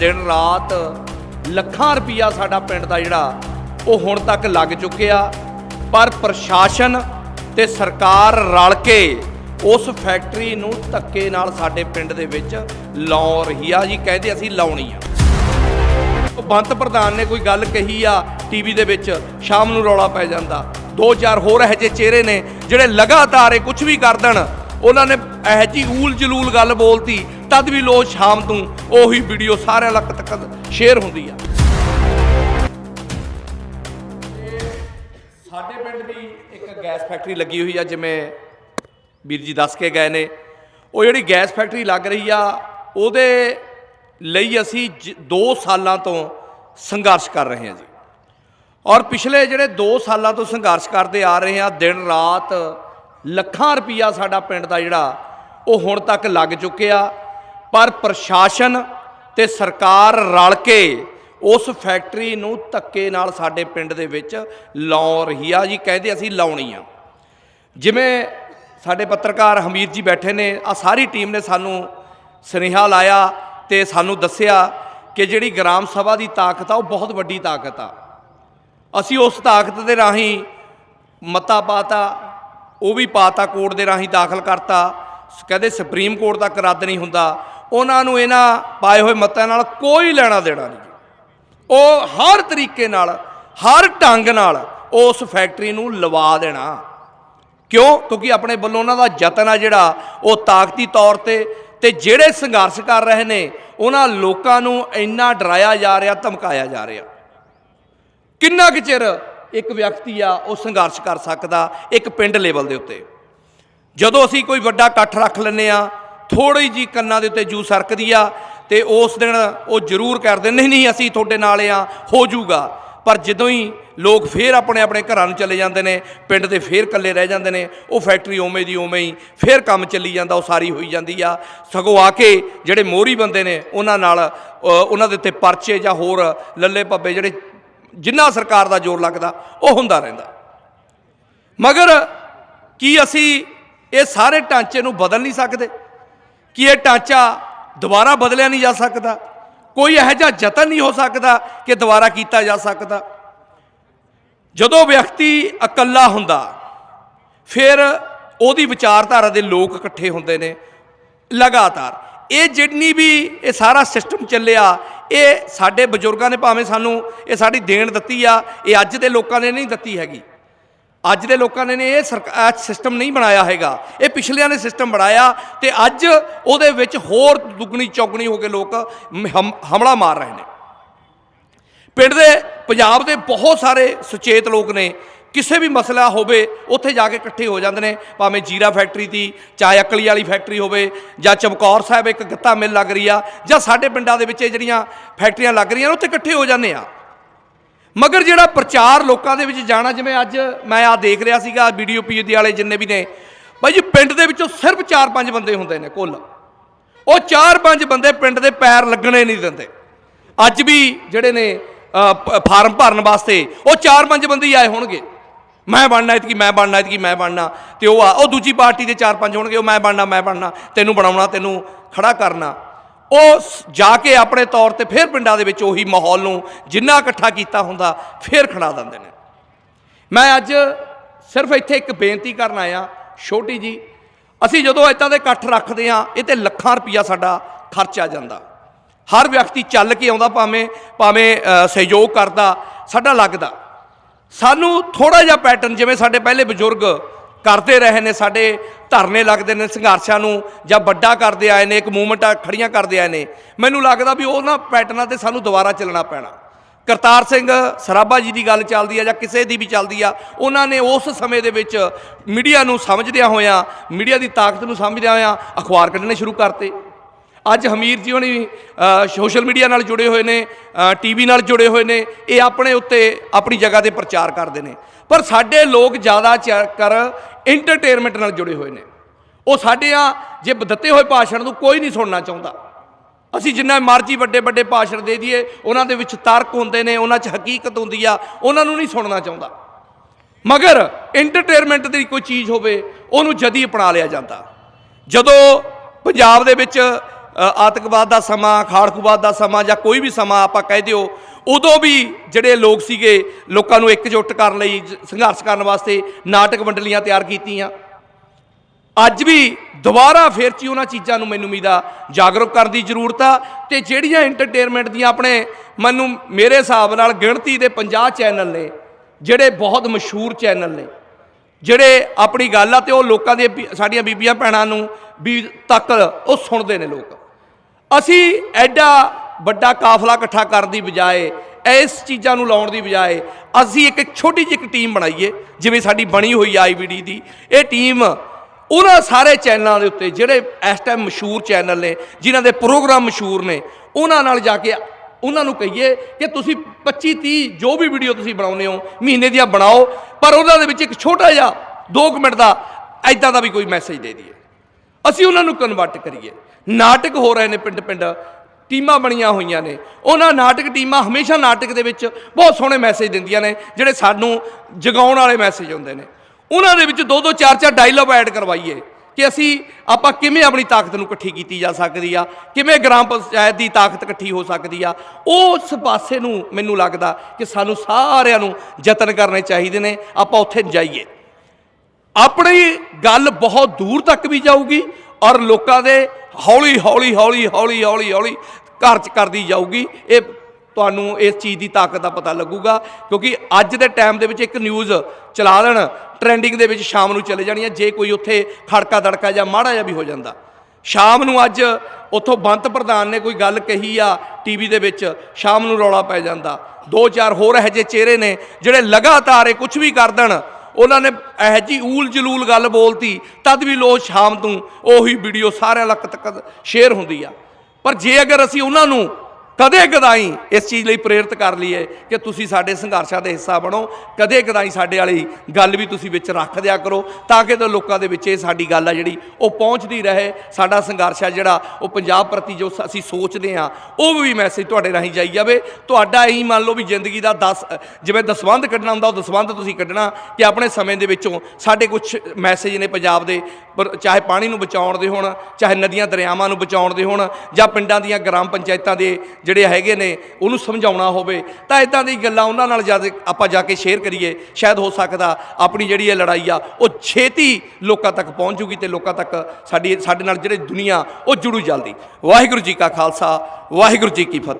ਦਿਨ ਰਾਤ ਲੱਖਾਂ ਰੁਪਈਆ ਸਾਡਾ ਪਿੰਡ ਦਾ ਜਿਹੜਾ ਉਹ ਹੁਣ ਤੱਕ ਲੱਗ ਚੁੱਕਿਆ। ਪਰ ਪ੍ਰਸ਼ਾਸਨ ਤੇ ਸਰਕਾਰ ਰਲ ਕੇ ਉਸ ਫੈਕਟਰੀ ਨੂੰ ਧੱਕੇ ਨਾਲ ਸਾਡੇ ਪਿੰਡ ਦੇ ਵਿੱਚ ਲਾਉ ਰਹੀ ਆ। ਜੀ, ਕਹਿੰਦੇ ਅਸੀਂ ਲਾਉਣੀ ਆ। ਉਹ ਬੰਤ ਪ੍ਰਧਾਨ ਨੇ ਕੋਈ ਗੱਲ ਕਹੀ ਆ ਟੀਵੀ ਦੇ ਵਿੱਚ, ਸ਼ਾਮ ਨੂੰ ਰੌਲਾ ਪੈ ਜਾਂਦਾ। ਦੋ ਚਾਰ ਹੋਰ ਇਹੋ ਜਿਹੇ ਚਿਹਰੇ ਨੇ ਜਿਹੜੇ ਲਗਾਤਾਰ ਇਹ ਕੁਝ ਵੀ ਕਰ ਦੇਣ। ਉਹਨਾਂ ਨੇ ਇਹੋ ਜਿਹੀ ਊਲ ਜਲੂਲ ਗੱਲ ਬੋਲਤੀ, ਤਦ ਵੀ ਲੋ ਸ਼ਾਮ ਤੋਂ ਉਹੀ ਵੀਡੀਓ ਸਾਰਿਆਂ ਲੱਕ ਤੱਕ ਸ਼ੇਅਰ ਹੁੰਦੀ ਆ। ਸਾਡੇ ਪਿੰਡ ਵੀ ਇੱਕ ਗੈਸ ਫੈਕਟਰੀ ਲੱਗੀ ਹੋਈ ਆ, ਜਿਵੇਂ ਵੀਰ ਜੀ ਦੱਸ ਕੇ ਗਏ ਨੇ। ਉਹ ਜਿਹੜੀ ਗੈਸ ਫੈਕਟਰੀ ਲੱਗ ਰਹੀ ਆ, ਉਹਦੇ ਲਈ ਅਸੀਂ 2 ਸਾਲਾਂ ਤੋਂ ਸੰਘਰਸ਼ ਕਰ ਰਹੇ ਹਾਂ ਜੀ। ਔਰ ਪਿਛਲੇ ਜਿਹੜੇ 2 ਸਾਲਾਂ ਤੋਂ ਸੰਘਰਸ਼ ਕਰਦੇ ਆ ਰਹੇ ਹਾਂ ਦਿਨ ਰਾਤ ਲੱਖਾਂ ਰੁਪਈਆ ਸਾਡਾ ਪਿੰਡ ਦਾ ਜਿਹੜਾ ਉਹ ਹੁਣ ਤੱਕ ਲੱਗ ਚੁੱਕਿਆ। ਪਰ ਪ੍ਰਸ਼ਾਸਨ ਤੇ ਸਰਕਾਰ ਰਲ ਕੇ ਉਸ ਫੈਕਟਰੀ ਨੂੰ ਧੱਕੇ ਨਾਲ ਸਾਡੇ ਪਿੰਡ ਦੇ ਵਿੱਚ ਲਾਉ ਰਹੀ ਆ। ਜੀ, ਕਹਿੰਦੇ ਅਸੀਂ ਲਾਉਣੀ ਆ। ਜਿਵੇਂ ਸਾਡੇ ਪੱਤਰਕਾਰ ਹਮੀਰ ਜੀ ਬੈਠੇ ਨੇ ਆ ਸਾਰੀ ਟੀਮ ਨੇ ਸਾਨੂੰ ਸੁਨੇਹਾ ਲਾਇਆ ਤੇ ਸਾਨੂੰ ਦੱਸਿਆ ਕਿ ਜਿਹੜੀ ਗ੍ਰਾਮ ਸਭਾ ਦੀ ਤਾਕਤ ਆ, ਉਹ ਬਹੁਤ ਵੱਡੀ ਤਾਕਤ ਆ। ਅਸੀਂ ਉਸ ਤਾਕਤ ਦੇ ਰਾਹੀਂ ਮਤਾ ਪਾਤਾ ਉਹ ਵੀ ਪਾਤਾ ਕੋਰਟ ਦੇ ਰਾਹੀਂ ਦਾਖਲ ਕਰਤਾ। ਸ- ਕਹਿੰਦੇ ਸੁਪਰੀਮ ਕੋਰਟ ਤੱਕ ਰੱਦ ਨਹੀਂ ਹੁੰਦਾ। ਉਹਨਾਂ ਨੂੰ ਇਹਨਾਂ ਪਾਏ ਹੋਏ ਮਤਾਂ ਨਾਲ ਕੋਈ ਲੈਣਾ ਦੇਣਾ ਨਹੀਂ। ਉਹ ਹਰ ਤਰੀਕੇ ਨਾਲ, ਹਰ ਢੰਗ ਨਾਲ ਉਸ ਫੈਕਟਰੀ ਨੂੰ ਲਵਾ ਦੇਣਾ। ਕਿਉਂ? ਕਿਉਂਕਿ ਆਪਣੇ ਵੱਲੋਂ ਉਹਨਾਂ ਦਾ ਯਤਨ ਆ ਜਿਹੜਾ, ਉਹ ਤਾਕਤੀ ਤੌਰ ਤੇ ਤੇ ਜਿਹੜੇ ਸੰਘਰਸ਼ ਕਰ ਰਹੇ ਨੇ, ਉਹਨਾਂ ਲੋਕਾਂ ਨੂੰ ਇੰਨਾ ਡਰਾਇਆ ਜਾ ਰਿਹਾ, ਧਮਕਾਇਆ ਜਾ ਰਿਹਾ। ਕਿੰਨਾ ਕੁ ਚਿਰ ਇੱਕ ਵਿਅਕਤੀ ਆ, ਉਹ ਸੰਘਰਸ਼ ਕਰ ਸਕਦਾ ਇੱਕ ਪਿੰਡ ਲੈਵਲ ਦੇ ਉੱਤੇ। ਜਦੋਂ ਅਸੀਂ ਕੋਈ ਵੱਡਾ ਇਕੱਠ ਰੱਖ ਲੈਂਦੇ ਆ ਥੋੜੀ ਜੀ ਕੰਨਾਂ ਦੇ ਉੱਤੇ ਜੂ ਸਰਕਦੀ ਆ, ਤੇ ਉਸ ਦਿਨ ਉਹ ਜ਼ਰੂਰ ਕਰਦੇ ਨਹੀਂ ਨਹੀਂ, ਅਸੀਂ ਤੁਹਾਡੇ ਨਾਲ ਆ ਹੋ ਜਾਊਗਾ। ਪਰ ਜਦੋਂ ਹੀ ਲੋਕ ਫੇਰ ਆਪਣੇ ਆਪਣੇ ਘਰਾਂ ਨੂੰ ਚਲੇ ਜਾਂਦੇ ਨੇ, ਪਿੰਡ ਦੇ ਫੇਰ ਇਕੱਲੇ ਰਹਿ ਜਾਂਦੇ ਨੇ, ਉਹ ਫੈਕਟਰੀ ਉਵੇਂ ਦੀ ਉਵੇਂ ਹੀ ਫੇਰ ਕੰਮ ਚੱਲੀ ਜਾਂਦਾ, ਉਹ ਸਾਰੀ ਹੋਈ ਜਾਂਦੀ ਆ। ਸਗੋਂ ਆ ਕੇ ਜਿਹੜੇ ਮੋਹਰੀ ਬੰਦੇ ਨੇ, ਉਹਨਾਂ ਨਾਲ ਉਹਨਾਂ ਦੇ ਉੱਤੇ ਪਰਚੇ ਜਾਂ ਹੋਰ ਲੱਲੇ ਪੱਬੇ ਜਿਹੜੇ ਜਿੰਨਾ ਸਰਕਾਰ ਦਾ ਜ਼ੋਰ ਲੱਗਦਾ, ਉਹ ਹੁੰਦਾ ਰਹਿੰਦਾ। ਮਗਰ ਕੀ ਅਸੀਂ ਇਹ ਸਾਰੇ ਢਾਂਚੇ ਨੂੰ ਬਦਲ ਨਹੀਂ ਸਕਦੇ? ਕੀ ਇਹ ਢਾਂਚਾ ਦੁਬਾਰਾ ਬਦਲਿਆ ਨਹੀਂ ਜਾ ਸਕਦਾ? ਕੋਈ ਇਹੋ ਜਿਹਾ ਯਤਨ ਨਹੀਂ ਹੋ ਸਕਦਾ ਕਿ ਦੁਬਾਰਾ ਕੀਤਾ ਜਾ ਸਕਦਾ? ਜਦੋਂ ਵਿਅਕਤੀ ਇਕੱਲਾ ਹੁੰਦਾ, ਫਿਰ ਉਹਦੀ ਵਿਚਾਰਧਾਰਾ ਦੇ ਲੋਕ ਇਕੱਠੇ ਹੁੰਦੇ ਨੇ, ਲਗਾਤਾਰ। ਇਹ ਜਿੰਨੀ ਵੀ ਇਹ ਸਾਰਾ ਸਿਸਟਮ ਚੱਲਿਆ ਇਹ ਸਾਡੇ ਬਜ਼ੁਰਗਾਂ ਨੇ ਭਾਵੇਂ ਸਾਨੂੰ ਇਹ ਸਾਡੀ ਦੇਣ ਦਿੱਤੀ ਆ, ਇਹ ਅੱਜ ਦੇ ਲੋਕਾਂ ਨੇ ਨਹੀਂ ਦਿੱਤੀ ਹੈਗੀ। ਅੱਜ ਦੇ ਲੋਕਾਂ ਨੇ ਇਹ ਸਰਕਾਰ ਸਿਸਟਮ ਨਹੀਂ ਬਣਾਇਆ ਹੈਗਾ। ਇਹ ਪਿਛਲਿਆਂ ਨੇ ਸਿਸਟਮ ਬਣਾਇਆ ਤੇ ਅੱਜ ਉਹਦੇ ਵਿੱਚ ਹੋਰ ਦੁੱਗਣੀ, ਚੌਗਣੀ ਹੋ ਕੇ ਲੋਕ ਹਮ- ਹਮਲਾ ਮਾਰ ਰਹੇ ਨੇ। ਪਿੰਡ ਦੇ ਪੰਜਾਬ ਦੇ ਬਹੁਤ ਸਾਰੇ ਸੁਚੇਤ ਲੋਕ ਨੇ ਕਿਸੇ ਵੀ ਮਸਲਾ ਹੋਵੇ, ਉੱਥੇ ਜਾ ਕੇ ਇਕੱਠੇ ਹੋ ਜਾਂਦੇ ਨੇ। ਭਾਵੇਂ ਜੀਰਾ ਫੈਕਟਰੀ ਦੀ, ਚਾਹੇ ਅਕਲੀ ਵਾਲੀ ਫੈਕਟਰੀ ਹੋਵੇ, ਜਾਂ ਚਮਕੌਰ ਸਾਹਿਬ ਇੱਕ ਗੱਤਾ ਮਿਲ ਲੱਗ ਰਹੀ ਆ, ਜਾਂ ਸਾਡੇ ਪਿੰਡਾਂ ਦੇ ਵਿੱਚ ਇਹ ਜਿਹੜੀਆਂ ਫੈਕਟਰੀਆਂ ਲੱਗ ਰਹੀਆਂ ਉੱਥੇ ਇਕੱਠੇ ਹੋ ਜਾਂਦੇ ਆ। ਮਗਰ ਜਿਹੜਾ ਪ੍ਰਚਾਰ ਲੋਕਾਂ ਦੇ ਵਿੱਚ ਜਾਣਾ, ਜਿਵੇਂ ਅੱਜ ਮੈਂ ਆ ਦੇਖ ਰਿਹਾ ਸੀਗਾ ਵੀਡੀਓ ਪੀ ਦੇ ਵਾਲੇ ਜਿੰਨੇ ਵੀ ਨੇ, ਬਾਈ ਜੀ ਪਿੰਡ ਦੇ ਵਿੱਚੋਂ ਸਿਰਫ 4-5 ਬੰਦੇ ਹੁੰਦੇ ਨੇ ਕੁੱਲ। ਉਹ 4-5 ਬੰਦੇ ਪਿੰਡ ਦੇ ਪੈਰ ਲੱਗਣੇ ਨਹੀਂ ਦਿੰਦੇ। ਅੱਜ ਵੀ ਜਿਹੜੇ ਨੇ ਫਾਰਮ ਭਰਨ ਵਾਸਤੇ ਉਹ 4-5 ਬੰਦੇ ਹੀ ਆਏ ਹੋਣਗੇ। ਮੈਂ ਬਣਨਾ ਇਤਕੀ, ਮੈਂ ਬਣਨਾ ਇਤਕੀ, ਮੈਂ ਬਣਨਾ। ਤੇ ਉਹ ਆ, ਉਹ ਦੂਜੀ ਪਾਰਟੀ ਦੇ 4-5 ਹੋਣਗੇ, ਉਹ ਮੈਂ ਬਣਨਾ ਮੈਂ ਬਣਨਾ, ਤੈਨੂੰ ਬਣਾਉਣਾ, ਤੈਨੂੰ ਖੜਾ ਕਰਨਾ। ਉਹ ਜਾ ਕੇ ਆਪਣੇ ਤੌਰ ਤੇ ਫਿਰ ਪਿੰਡਾਂ ਦੇ ਵਿੱਚ ਉਹੀ ਮਾਹੌਲ ਨੂੰ ਜਿੰਨਾ ਇਕੱਠਾ ਕੀਤਾ ਹੁੰਦਾ, ਫਿਰ ਖੜਾ ਦਿੰਦੇ ਨੇ। ਮੈਂ ਅੱਜ ਸਿਰਫ ਇੱਥੇ ਇੱਕ ਬੇਨਤੀ ਕਰਨ ਆਇਆ, ਛੋਟੀ ਜੀ, ਅਸੀਂ ਜਦੋਂ ਇੱਦਾਂ ਦੇ ਇਕੱਠ ਰੱਖਦੇ ਆ ਇਹ ਤੇ ਲੱਖਾਂ ਰੁਪਈਆ ਸਾਡਾ ਖਰਚ ਆ ਜਾਂਦਾ। ਹਰ ਵਿਅਕਤੀ ਚੱਲ ਕੇ ਆਉਂਦਾ, ਭਾਵੇਂ ਭਾਵੇਂ ਸਹਿਯੋਗ ਕਰਦਾ, ਸਾਡਾ ਲੱਗਦਾ। ਸਾਨੂੰ ਥੋੜਾ ਜਿਹਾ ਪੈਟਰਨ ਜਿਵੇਂ ਸਾਡੇ ਪਹਿਲੇ ਬਜ਼ੁਰਗ ਕਰਦੇ ਰਹੇ ਨੇ, ਸਾਡੇ ਧਰਨੇ ਲੱਗਦੇ ਨੇ ਸੰਘਰਸ਼ਾਂ ਨੂੰ, ਜਾਂ ਵੱਡਾ ਕਰਦੇ ਆਏ ਨੇ, ਇੱਕ ਮੂਵਮੈਂਟਾਂ ਖੜੀਆਂ ਕਰਦੇ ਆਏ ਨੇ, ਮੈਨੂੰ ਲੱਗਦਾ ਵੀ ਉਹਨਾਂ ਪੈਟਰਨਾਂ ਤੇ ਸਾਨੂੰ ਦੁਬਾਰਾ ਚੱਲਣਾ ਪੈਣਾ। ਕਰਤਾਰ ਸਿੰਘ ਸਰਾਭਾ ਜੀ ਦੀ ਗੱਲ ਚੱਲਦੀ ਆ ਜਾਂ ਕਿਸੇ ਦੀ ਵੀ ਚੱਲਦੀ ਆ, ਉਹਨਾਂ ਨੇ ਉਸ ਸਮੇਂ ਦੇ ਵਿੱਚ ਮੀਡੀਆ ਨੂੰ ਸਮਝਦਿਆਂ ਹੋਇਆਂ, ਮੀਡੀਆ ਦੀ ਤਾਕਤ ਨੂੰ ਸਮਝਦਿਆਂ ਹੋਇਆਂ ਅਖਬਾਰ ਕੱਢਣੇ ਸ਼ੁਰੂ ਕਰਤੇ। ਅੱਜ ਹਮੀਰ ਜੀ ਹੋਣੀ ਅ, ਸੋਸ਼ਲ ਮੀਡੀਆ ਨਾਲ ਜੁੜੇ ਹੋਏ ਨੇ ਟੀਵੀ ਨਾਲ ਜੁੜੇ ਹੋਏ ਨੇ ਇਹ ਆਪਣੇ ਉੱਤੇ ਆਪਣੀ ਜਗ੍ਹਾ ਤੇ ਪ੍ਰਚਾਰ ਕਰਦੇ ਨੇ। ਪਰ ਸਾਡੇ ਲੋਕ ਜ਼ਿਆਦਾ ਕਰ ਐਂਟਰਟੇਨਮੈਂਟ ਨਾਲ ਜੁੜੇ ਹੋਏ ਨੇ। ਉਹ ਸਾਡੇ ਆ ਜੇ ਦਿੱਤੇ ਹੋਏ ਭਾਸ਼ਣ ਨੂੰ ਕੋਈ ਨਹੀਂ ਸੁਣਨਾ ਚਾਹੁੰਦਾ। ਅਸੀਂ ਜਿੰਨਾ ਮਰਜ਼ੀ ਵੱਡੇ ਵੱਡੇ ਭਾਸ਼ਣ ਦੇ ਦਈਏ ਉਹਨਾਂ ਦੇ ਵਿੱਚ ਤਰਕ ਹੁੰਦੇ ਨੇ ਉਹਨਾਂ 'ਚ ਹਕੀਕਤ ਹੁੰਦੀ ਆ ਉਹਨਾਂ ਨੂੰ ਨਹੀਂ ਸੁਣਨਾ ਚਾਹੁੰਦਾ। ਮਗਰ ਐਂਟਰਟੇਨਮੈਂਟ ਦੀ ਕੋਈ ਚੀਜ਼ ਹੋਵੇ ਉਹਨੂੰ ਜਦੀ ਅਪਣਾ ਲਿਆ ਜਾਂਦਾ। ਜਦੋਂ ਪੰਜਾਬ ਦੇ ਵਿੱਚ ਆਤੰਕਵਾਦ ਦਾ ਸਮਾਂ ਖਾੜਕੂਵਾਦ ਦਾ ਸਮਾਂ ਜਾਂ ਕੋਈ ਵੀ ਸਮਾਂ ਆਪਾਂ ਕਹਿ ਦਿਓ, ਉਦੋਂ ਵੀ ਜਿਹੜੇ ਲੋਕ ਸੀਗੇ, ਲੋਕਾਂ ਨੂੰ ਇਕਜੁੱਟ ਕਰਨ ਲਈ ਸੰਘਰਸ਼ ਕਰਨ ਵਾਸਤੇ ਨਾਟਕ ਮੰਡਲੀਆਂ ਤਿਆਰ ਕੀਤੀਆਂ। ਅੱਜ ਵੀ ਦੁਬਾਰਾ ਫੇਰ ਚ ਹੀ ਉਹਨਾਂ ਚੀਜ਼ਾਂ ਨੂੰ ਮੈਨੂੰ ਉਮੀਦਾ ਜਾਗਰੂਕ ਕਰਨ ਦੀ ਜ਼ਰੂਰਤ ਆ ਤੇ ਜਿਹੜੀਆਂ ਐਂਟਰਟੇਨਮੈਂਟ ਦੀਆਂ ਆਪਣੇ ਮੈਨੂੰ, ਮੇਰੇ ਹਿਸਾਬ ਨਾਲ ਗਿਣਤੀ ਦੇ 50 ਚੈਨਲ ਨੇ, ਜਿਹੜੇ ਬਹੁਤ ਮਸ਼ਹੂਰ ਚੈਨਲ ਨੇ। ਜਿਹੜੇ ਆਪਣੀ ਗੱਲ ਆ ਤੇ ਉਹ ਲੋਕਾਂ ਦੀਆਂ ਬੀ- ਸਾਡੀਆਂ ਬੀਬੀਆਂ ਭੈਣਾਂ ਨੂੰ ਵੀ ਤੱਕ ਉਹ ਸੁਣਦੇ ਨੇ ਲੋਕ। ਅਸੀਂ ਐਡਾ ਵੱਡਾ ਕਾਫਲਾ ਇਕੱਠਾ ਕਰਨ ਦੀ ਬਜਾਏ, ਇਸ ਚੀਜ਼ਾਂ ਨੂੰ ਲਾਉਣ ਦੀ ਬਜਾਏ, ਅਸੀਂ ਇੱਕ ਛੋਟੀ ਜਿਹੀ ਇੱਕ ਟੀਮ ਬਣਾਈਏ, ਜਿਵੇਂ ਸਾਡੀ ਬਣੀ ਹੋਈ ਆਈਵੀਡੀ ਦੀ। ਇਹ ਟੀਮ ਉਹਨਾਂ ਸਾਰੇ ਚੈਨਲਾਂ ਦੇ ਉੱਤੇ, ਜਿਹੜੇ ਇਸ ਟਾਈਮ ਮਸ਼ਹੂਰ ਚੈਨਲ ਨੇ, ਜਿਨ੍ਹਾਂ ਦੇ ਪ੍ਰੋਗਰਾਮ ਮਸ਼ਹੂਰ ਨੇ, ਉਹਨਾਂ ਨਾਲ ਜਾ ਕੇ ਉਹਨਾਂ ਨੂੰ ਕਹੀਏ ਕਿ ਤੁਸੀਂ 25 30 ਜੋ ਵੀ ਵੀਡੀਓ ਤੁਸੀਂ ਬਣਾਉਂਦੇ ਹੋ, ਮਹੀਨੇ ਦੀਆਂ ਬਣਾਓ, ਪਰ ਉਹਨਾਂ ਦੇ ਵਿੱਚ ਇੱਕ ਛੋਟਾ ਜਿਹਾ 2 ਮਿੰਟ ਦਾ ਐਦਾਂ ਦਾ ਵੀ ਕੋਈ ਮੈਸੇਜ ਦੇ ਦਈਏ। ਅਸੀਂ ਉਹਨਾਂ ਨੂੰ ਕਨਵਰਟ ਕਰੀਏ। ਨਾਟਕ ਹੋ ਰਹੇ ਨੇ ਪਿੰਡ ਪਿੰਡ, ਟੀਮਾਂ ਬਣੀਆਂ ਹੋਈਆਂ ਨੇ। ਉਹਨਾਂ ਨਾਟਕ ਟੀਮਾਂ ਹਮੇਸ਼ਾ ਨਾਟਕ ਦੇ ਵਿੱਚ ਬਹੁਤ ਸੋਹਣੇ ਮੈਸੇਜ ਦਿੰਦੀਆਂ ਨੇ, ਜਿਹੜੇ ਸਾਨੂੰ ਜਗਾਉਣ ਵਾਲੇ ਮੈਸੇਜ ਹੁੰਦੇ ਨੇ। ਉਹਨਾਂ ਦੇ ਵਿੱਚ ਦੋ ਦੋ, ਚਾਰ ਚਾਰ ਡਾਇਲੌਗ ਐਡ ਕਰਵਾਈਏ ਕਿ ਅਸੀਂ, ਆਪਾਂ ਕਿਵੇਂ ਆਪਣੀ ਤਾਕਤ ਨੂੰ ਇਕੱਠੀ ਕੀਤੀ ਜਾ ਸਕਦੀ ਆ, ਕਿਵੇਂ ਗ੍ਰਾਮ ਪੰਚਾਇਤ ਦੀ ਤਾਕਤ ਇਕੱਠੀ ਹੋ ਸਕਦੀ ਆ। ਉਸ ਪਾਸੇ ਨੂੰ ਮੈਨੂੰ ਲੱਗਦਾ ਕਿ ਸਾਨੂੰ ਸਾਰਿਆਂ ਨੂੰ ਯਤਨ ਕਰਨੇ ਚਾਹੀਦੇ ਨੇ, ਆਪਾਂ ਉੱਥੇ ਜਾਈਏ। ਆਪਣੀ ਗੱਲ ਬਹੁਤ ਦੂਰ ਤੱਕ ਵੀ ਜਾਊਗੀ ਔਰ ਲੋਕਾਂ ਦੇ ਹੌਲੀ ਹੌਲੀ ਹੌਲੀ ਹੌਲੀ ਹੌਲੀ ਹੌਲੀ ਘਰ ਚ ਕਰਦੀ ਜਾਊਗੀ। ਇਹ ਤੁਹਾਨੂੰ ਇਸ ਚੀਜ਼ ਦੀ ਤਾਕਤ ਦਾ ਪਤਾ ਲੱਗੂਗਾ, ਕਿਉਂਕਿ ਅੱਜ ਦੇ ਟਾਈਮ ਦੇ ਵਿੱਚ ਇੱਕ ਨਿਊਜ਼ ਚਲਾ ਦੇਣ ਟ੍ਰੈਂਡਿੰਗ ਦੇ ਵਿੱਚ ਸ਼ਾਮ ਨੂੰ ਚਲੇ ਜਾਣੀ ਹੈ ਜੇ ਕੋਈ ਉੱਥੇ ਖੜਕਾ ਦੜਕਾ ਜਾਂ ਮਾੜਾ ਜਿਹਾ ਵੀ ਹੋ ਜਾਂਦਾ। ਸ਼ਾਮ ਨੂੰ ਅੱਜ ਉੱਥੋਂ ਬੰਤ ਪ੍ਰਧਾਨ ਨੇ ਕੋਈ ਗੱਲ ਕਹੀ ਆ ਟੀਵੀ ਦੇ ਵਿੱਚ, ਸ਼ਾਮ ਨੂੰ ਰੌਲਾ ਪੈ ਜਾਂਦਾ। ਦੋ ਚਾਰ ਹੋਰ ਇਹੋ ਜਿਹੇ ਚਿਹਰੇ ਨੇ ਜਿਹੜੇ ਲਗਾਤਾਰ ਇਹ ਕੁਝ ਵੀ ਕਰ ਦੇਣ ਉਹਨਾਂ ਨੇ ਇਹੋ ਜੀ ਊਲ ਜਲੂਲ ਗੱਲ ਬੋਲਤੀ, ਤਦ ਵੀ ਲੋਕ ਸ਼ਾਮ ਤੋਂ ਉਹੀ ਵੀਡੀਓ ਸਾਰਿਆਂ ਲੱਕ ਤੱਕ ਸ਼ੇਅਰ ਹੁੰਦੀ ਆ। ਪਰ ਜੇ ਅਗਰ ਅਸੀਂ ਉਹਨਾਂ ਨੂੰ ਕਦੇ ਕਦਾਈ ਇਸ ਚੀਜ਼ ਲਈ ਪ੍ਰੇਰਿਤ ਕਰ ਲਈਏ ਕਿ ਤੁਸੀਂ ਸਾਡੇ ਸੰਘਰਸ਼ਾਂ ਦੇ ਹਿੱਸਾ ਬਣੋ, ਕਦੇ ਕਦਾਈ ਸਾਡੇ ਵਾਲੀ ਗੱਲ ਵੀ ਤੁਸੀਂ ਵਿੱਚ ਰੱਖ ਦਿਆ ਕਰੋ, ਤਾਂ ਕਿ ਤਾਂ ਲੋਕਾਂ ਦੇ ਵਿੱਚ ਇਹ ਸਾਡੀ ਗੱਲ ਆ ਜਿਹੜੀ ਉਹ ਪਹੁੰਚਦੀ ਰਹੇ, ਸਾਡਾ ਸੰਘਰਸ਼ ਆ ਜਿਹੜਾ ਉਹ ਪੰਜਾਬ ਪ੍ਰਤੀ ਜੋ ਅਸੀਂ ਸੋਚਦੇ ਆ ਉਹ ਵੀ ਮੈਸੇਜ ਤੁਹਾਡੇ ਰਾਹੀਂ ਜਾਈ ਜਾਵੇ। ਤੁਹਾਡਾ ਇਹੀ ਮੰਨ ਲਓ ਵੀ ਜ਼ਿੰਦਗੀ ਦਾ 10 ਜਿਵੇਂ ਦਸਵੰਧ ਕੱਢਣਾ ਹੁੰਦਾ, ਉਹ ਦਸਵੰਧ ਤੁਸੀਂ ਕੱਢਣਾ ਕਿ ਆਪਣੇ ਸਮੇਂ ਦੇ ਵਿੱਚੋਂ ਸਾਡੇ ਕੁਝ ਮੈਸੇਜ ਨੇ ਪੰਜਾਬ ਦੇ ਚਾਹੇ ਪਾਣੀ ਨੂੰ ਬਚਾਉਣ ਦੇ ਹੋਣ, ਚਾਹੇ ਨਦੀਆਂ ਦਰਿਆਵਾਂ ਨੂੰ ਬਚਾਉਣ ਦੇ ਹੋਣ, ਜਾਂ ਪਿੰਡਾਂ ਦੀਆਂ ਗ੍ਰਾਮ ਪੰਚਾਇਤਾਂ ਦੇ ਜਿਹੜੇ ਹੈਗੇ ਨੇ, ਉਹਨੂੰ ਸਮਝਾਉਣਾ ਹੋਵੇ, ਤਾਂ ਇਦਾਂ ਦੀ ਗੱਲਾਂ ਉਹਨਾਂ ਨਾਲ ਜਦ ਆਪਾਂ ਜਾ ਕੇ ਸ਼ੇਅਰ ਕਰੀਏ, ਸ਼ਾਇਦ ਹੋ ਸਕਦਾ ਆਪਣੀ ਜਿਹੜੀ ਇਹ ਲੜਾਈ ਆ, ਉਹ ਛੇਤੀ ਲੋਕਾਂ ਤੱਕ ਪਹੁੰਚ ਜੂਗੀ ਤੇ ਲੋਕਾਂ ਤੱਕ ਸਾਡੀ, ਸਾਡੇ ਨਾਲ ਜਿਹੜੇ ਦੁਨੀਆ, ਉਹ ਜੁੜੂ ਜਲਦੀ। ਵਾਹਿਗੁਰੂ ਜੀ ਕਾ ਖਾਲਸਾ, ਵਾਹਿਗੁਰੂ ਜੀ ਕੀ ਫਤਿਹ।